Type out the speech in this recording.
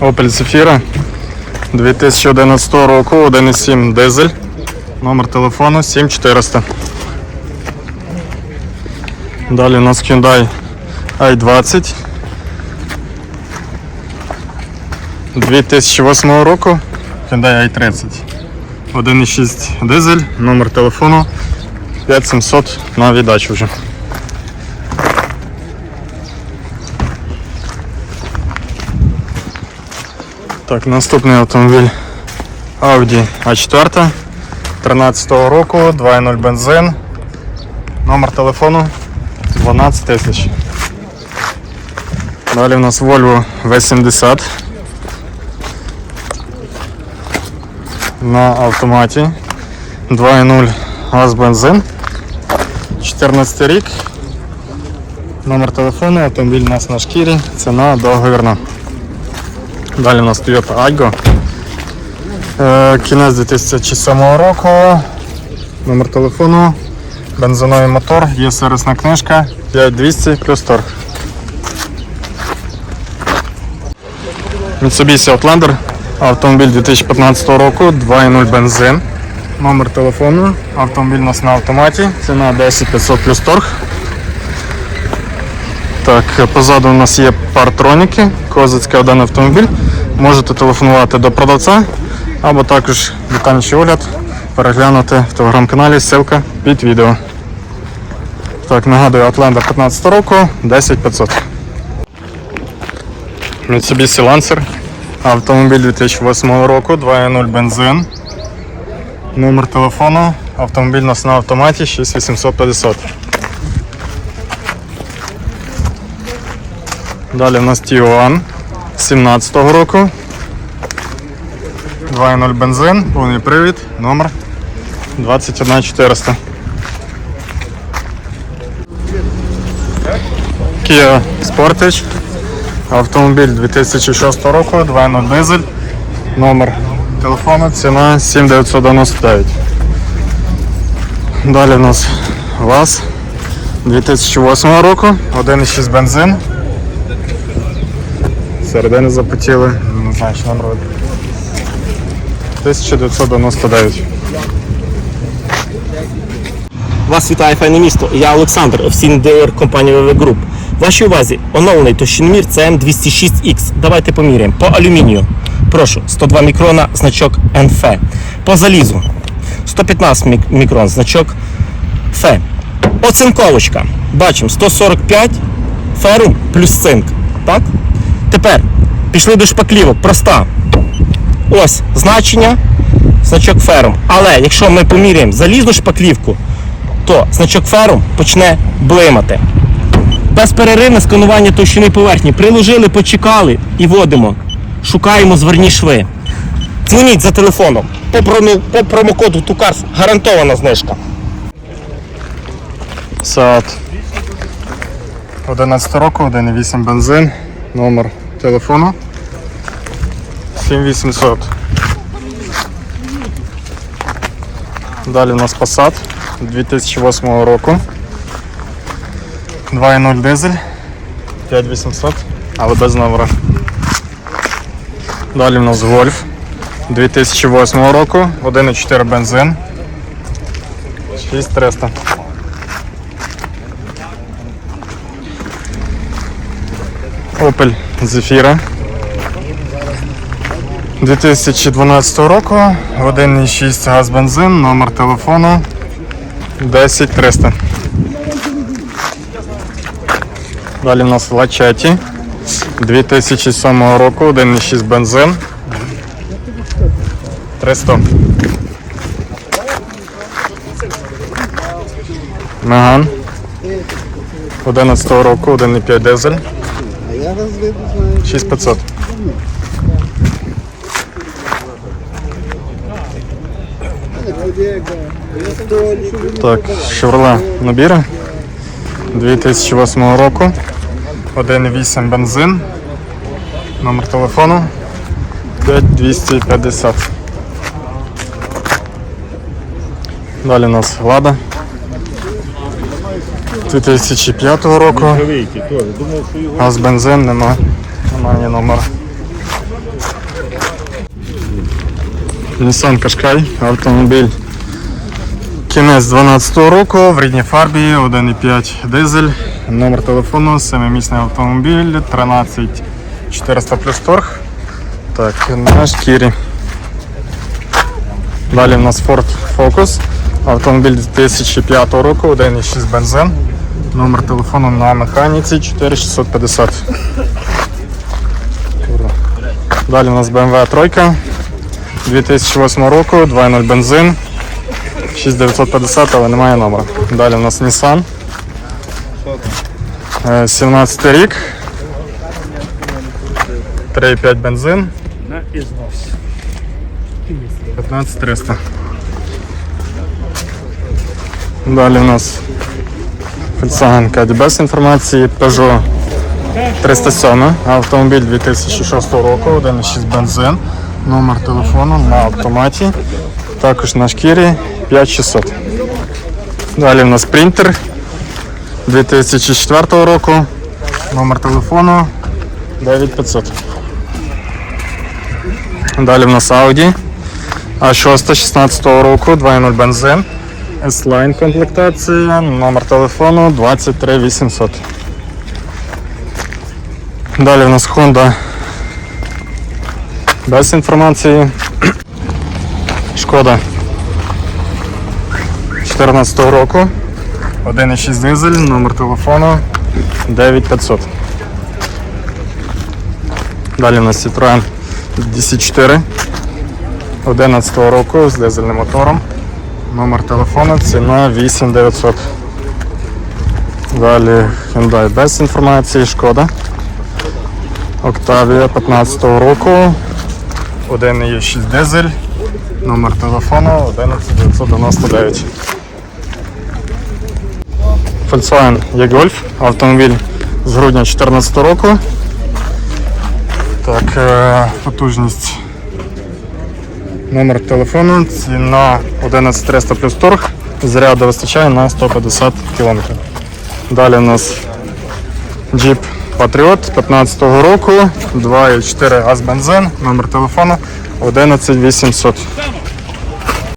Opel Zafira 2011 року, 1,7 дизель. Номер телефону 7400. Далі у нас Hyundai i20 2008 року Hyundai i30. 1,6 дизель, номер телефону 5700 на віддачу вже. Так, наступний автомобіль Audi A4 13 року, 2.0 бензин. Номер телефону 12 тисяч. Далі в нас Volvo V70 на автоматі. 2.0 газ бензин. 14 рік. Номер телефону, автомобіль у нас на шкірі, ціна договірна. Далі у нас Toyota Aygo. Е, Кінець 2007 року. Номер телефону, бензиновий мотор, є сервісна книжка 5200 плюс торг. Mitsubishi Outlander. Автомобіль 2015 року, 2.0 бензин. Номер телефону. Автомобіль у нас на автоматі. Ціна 10500 плюс торг. Так, позаду у нас є партроніки, козацький один автомобіль. Можете телефонувати до продавця або також детальніший огляд переглянути в телеграм-каналі, ссылка під відео. Так, нагадую, Outlander 15 року, 10500. Mitsubishi Lancer. Автомобіль 2008 року, 2.0 бензин. Номер телефону. Автомобіль на автоматі 6850. Далі в нас Tiguan 17 року. 2.0 бензин, повний привід, номер 21400. Kia Sportage. Автомобіль 2006 року, 2.0 дизель. Номер телефону, ціна 7999. Далі в нас ВАЗ 2008 року, 1.6 бензин. Середини запотіли, не знаю, що номер. 1999. Вас вітає файне місто. Я Олександр, офіційний дилер компанії VV Group. Вашій увазі оновлений товщиномір CM 206X. Давайте поміряємо. По алюмінію. Прошу, 102 мікрона, значок НФ. По залізу 115 мікрон, значок Ф. Оцинковочка. Бачимо 145 ферум плюс цинк. Так? Тепер пішли до шпаклівок. Проста. Ось значення, значок ферум. Але якщо ми поміряємо залізну шпаклівку, то значок ферум почне блимати. Безперервне сканування товщини поверхні. Приложили, почекали і вводимо. Шукаємо зверні шви. Дзвоніть за телефоном. По, промо, по промокоду ТУКАРС гарантована знижка. Saat 11 року, 1.8 бензин, номер телефону 7800. Далі у нас Passat 2008 року. 2.0 дизель 5800, але без номера. Далі у нас Golf 2008 року, 1.4 бензин 6300. Opel Zafira 2012 року, 1,6 газ бензин, номер телефону 10300. Далі в нас Лачеті 2007 року, 1,6 бензин. 300. Меган. 11 року, 1,5 дизель 6500. Так, Chevrolet набіри 2008 року. 1,8 бензин. Номер телефону 5250. Далі у нас Лада 2005 року. Газ бензин нема. Немає ні номера. Nissan Qashqai, автомобіль кінець 12 року в рідній фарбі, 1,5 дизель, номер телефону, 7-місний автомобіль, 13 400 плюс торг. Так, на шкірі. Далі в нас Ford Focus, автомобіль 2005 року, 1,6 бензин, номер телефону на механіці 4650. Далі у нас BMW 3 2008 року, 2.0 бензин, 6950, але немає номера. Далі у нас Nissan. Е, 17 рік. 3.5 бензин. 15300. Далі у нас Volkswagen без інформації, Peugeot 307, автомобіль 2006 року, 1.6 бензин, номер телефону на автоматі, також на шкірі 5600. Далі у нас принтер 2004 року, номер телефону 9500. Далі в нас Audi A6 16 року, 2.0 бензин, S-Line комплектація, номер телефону 23800. Далі в нас Honda без інформації. Шкода 14 року. 1,6 дизель, номер телефону 9500. Далі у нас Citroen DC4 11 року з дизельним мотором. Номер телефону, ціна 8900. Далі Hyundai без інформації, шкода. Octavia 15 року. 1,6 дизель. Номер телефону 11999. Volkswagen E-Golf. Автомобіль з грудня 2014 року. Так, е, потужність. Номер телефону, ціна 11300 плюс торг. Заряду вистачає на 150 км. Далі у нас Jeep Patriot 15 року, 2,4 газ бензин, номер телефону 11800.